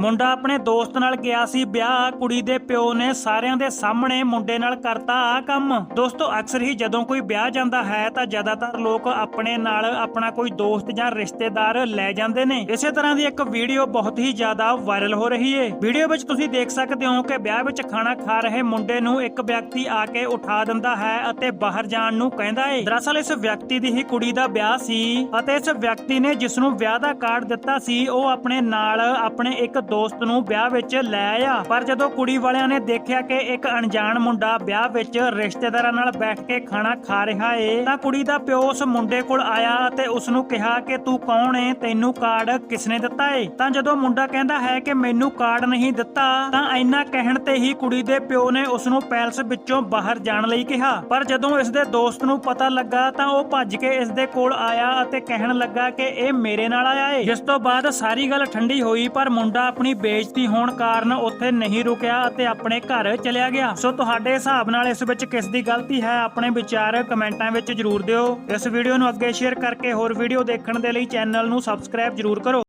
ਮੁੰਡਾ ਆਪਣੇ ਦੋਸਤ ਨਾਲ ਗਿਆ ਸੀ ਵਿਆਹ, ਕੁੜੀ ਦੇ ਪਿਓ ਨੇ ਸਾਰਿਆਂ ਦੇ ਸਾਹਮਣੇ ਮੁੰਡੇ ਨਾਲ ਕਰਤਾ ਆ ਕੰਮ। ਦੋਸਤੋ, ਅਕਸਰ ਹੀ ਜਦੋਂ ਕੋਈ ਵਿਆਹ ਜਾਂਦਾ ਹੈ ਤਾਂ ਜ਼ਿਆਦਾਤਰ ਲੋਕ ਆਪਣੇ ਨਾਲ ਆਪਣਾ ਕੋਈ ਦੋਸਤ ਜਾਂ ਰਿਸ਼ਤੇਦਾਰ ਲੈ ਜਾਂਦੇ ਨੇ। ਇਸੇ ਤਰ੍ਹਾਂ ਦੀ ਇੱਕ ਵੀਡੀਓ ਬਹੁਤ ਹੀ ਜ਼ਿਆਦਾ ਵਾਇਰਲ ਹੋ ਰਹੀ ਏ। ਵੀਡੀਓ ਵਿੱਚ ਤੁਸੀਂ ਦੇਖ ਸਕਦੇ ਹੋ ਕਿ ਵਿਆਹ ਵਿੱਚ ਖਾਣਾ ਖਾ ਰਹੇ ਮੁੰਡੇ ਨੂੰ ਇੱਕ ਵਿਅਕਤੀ ਆ ਕੇ ਉਠਾ ਦਿੰਦਾ ਹੈ ਅਤੇ ਬਾਹਰ ਜਾਣ ਨੂੰ ਕਹਿੰਦਾ ਏ। ਦਰਅਸਲ ਇਸ ਵਿਅਕਤੀ ਦੀ ਹੀ ਕੁੜੀ ਦਾ ਵਿਆਹ ਸੀ ਅਤੇ ਇਸ ਵਿਅਕਤੀ ਨੇ ਜਿਸ ਨੂੰ ਵਿਆਹ ਦਾ ਕਾਰਡ ਦਿੱਤਾ ਸੀ, ਉਹ ਆਪਣੇ ਨਾਲ ਆਪਣੇ ਇੱਕ ਦੋਸਤ ਨੂੰ ਵਿਆਹ ਵਿੱਚ ਲੈ ਆਇਆ। ਪਰ ਜਦੋਂ ਕੁੜੀ ਵਾਲਿਆਂ ਨੇ ਦੇਖਿਆ ਕਿ ਇੱਕ ਅਣਜਾਣ ਮੁੰਡਾ ਵਿਆਹ ਵਿੱਚ ਰਿਸ਼ਤੇਦਾਰਾਂ ਨਾਲ ਬੈਠ ਕੇ ਖਾਣਾ ਖਾ ਰਿਹਾ ਏ, ਤਾਂ ਕੁੜੀ ਦਾ ਪਿਓ ਉਸ ਮੁੰਡੇ ਕੋਲ ਆਇਆ ਅਤੇ ਉਸ ਨੂੰ ਕਿਹਾ ਕਿ ਤੂੰ ਕੌਣ ਏ? ਤੈਨੂੰ ਕਾਰਡ ਕਿਸਨੇ ਦਿੱਤਾ ਏ? ਤਾਂ ਜਦੋਂ ਮੁੰਡਾ ਕਹਿੰਦਾ ਹੈ ਕਿ ਮੈਨੂੰ ਕਾਰਡ ਨਹੀਂ ਦਿੱਤਾ ਤਾਂ ਇੰਨਾ ਕਹਿਣ ਤੇ ਹੀ ਕੁੜੀ ਦੇ ਪਿਓ ਨੇ ਉਸ ਨੂੰ ਪੈਲਸ ਵਿੱਚੋਂ ਬਾਹਰ ਜਾਣ ਲਈ ਕਿਹਾ। ਪਰ ਜਦੋਂ ਇਸ ਦੇ ਦੋਸਤ ਨੂੰ ਪਤਾ ਲੱਗਾ, ਤਾਂ ਉਹ ਭੱਜ ਕੇ ਇਸ ਦੇ ਕੋਲ ਆਇਆ ਅਤੇ ਕਹਿਣ ਲੱਗਾ ਕਿ ਇਹ ਮੇਰੇ ਨਾਲ ਆਇਆ ਏ। ਜਿਸ ਤੋਂ ਬਾਅਦ ਸਾਰੀ ਗੱਲ ਠੰਡੀ ਹੋਈ, ਪਰ ਮੁੰਡਾ ਆਪਣੀ ਬੇਇੱਜ਼ਤੀ ਹੋਣ ਕਾਰਨ ਉੱਥੇ ਨਹੀਂ ਰੁਕਿਆ ਅਤੇ ਆਪਣੇ ਘਰ ਚਲਿਆ ਗਿਆ। ਸੋ ਤੁਹਾਡੇ ਹਿਸਾਬ ਨਾਲ ਇਸ ਵਿੱਚ ਕਿਸ ਦੀ ਗਲਤੀ ਹੈ? ਆਪਣੇ ਵਿਚਾਰ ਕਮੈਂਟਾਂ ਵਿੱਚ ਜਰੂਰ ਦਿਓ। ਇਸ ਵੀਡੀਓ ਨੂੰ ਅੱਗੇ ਸ਼ੇਅਰ ਕਰਕੇ ਹੋਰ ਵੀਡੀਓ ਦੇਖਣ ਦੇ ਲਈ ਚੈਨਲ ਨੂੰ ਸਬਸਕ੍ਰਾਈਬ ਜਰੂਰ ਕਰੋ।